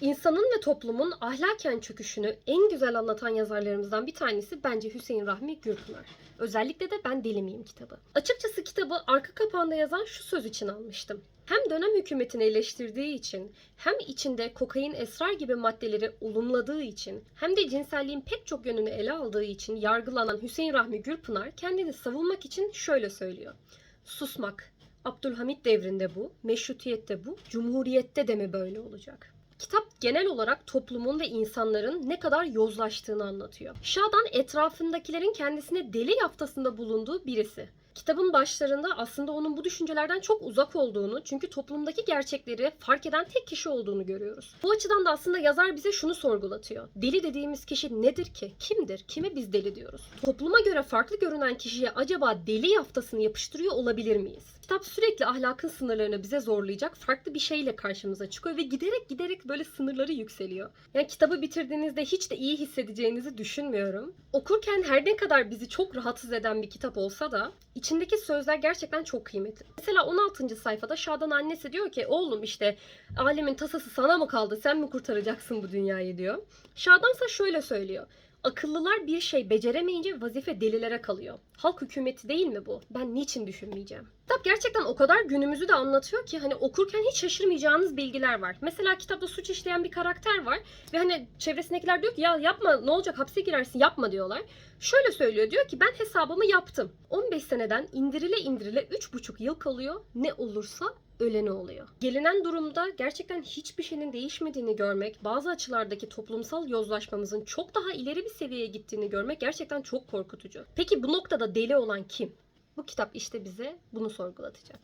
İnsanın ve toplumun ahlaken çöküşünü en güzel anlatan yazarlarımızdan bir tanesi bence Hüseyin Rahmi Gürpınar. Özellikle de Ben Deli Miyim kitabı. Açıkçası kitabı arka kapağında yazan şu söz için almıştım. Hem dönem hükümetini eleştirdiği için, hem içinde kokain, esrar gibi maddeleri olumladığı için, hem de cinselliğin pek çok yönünü ele aldığı için yargılanan Hüseyin Rahmi Gürpınar kendini savunmak için şöyle söylüyor. Susmak. Abdülhamit devrinde bu, meşrutiyette bu, cumhuriyette de mi böyle olacak? Kitap genel olarak toplumun ve insanların ne kadar yozlaştığını anlatıyor. Şadan etrafındakilerin kendisine deli yaftasında bulunduğu birisi. Kitabın başlarında aslında onun bu düşüncelerden çok uzak olduğunu, çünkü toplumdaki gerçekleri fark eden tek kişi olduğunu görüyoruz. Bu açıdan da aslında yazar bize şunu sorgulatıyor. Deli dediğimiz kişi nedir ki? Kimdir? Kime biz deli diyoruz? Topluma göre farklı görünen kişiye acaba deli yaftasını yapıştırıyor olabilir miyiz? Kitap sürekli ahlakın sınırlarını bize zorlayacak farklı bir şeyle karşımıza çıkıyor ve giderek giderek böyle sınırları yükseliyor. Yani kitabı bitirdiğinizde hiç de iyi hissedeceğinizi düşünmüyorum. Okurken her ne kadar bizi çok rahatsız eden bir kitap olsa da içindeki sözler gerçekten çok kıymetli. Mesela 16. sayfada Şadan annesi diyor ki oğlum işte alemin tasası sana mı kaldı sen mi kurtaracaksın bu dünyayı diyor. Şadansa şöyle söylüyor. Akıllılar bir şey beceremeyince vazife delilere kalıyor. Halk hükümeti değil mi bu? Ben niçin düşünmeyeceğim? Kitap gerçekten o kadar günümüzü de anlatıyor ki hani okurken hiç şaşırmayacağınız bilgiler var. Mesela kitapta suç işleyen bir karakter var ve hani çevresindekiler diyor ki ya yapma ne olacak hapse girersin yapma diyorlar. Şöyle söylüyor diyor ki ben hesabımı yaptım. 15 seneden indirile indirile 3,5 yıl kalıyor. Ne olursa öleni oluyor. Gelinen durumda gerçekten hiçbir şeyin değişmediğini görmek, bazı açılardaki toplumsal yozlaşmamızın çok daha ileri bir seviyeye gittiğini görmek gerçekten çok korkutucu. Peki bu noktada deli olan kim? Bu kitap işte bize bunu sorgulatacak.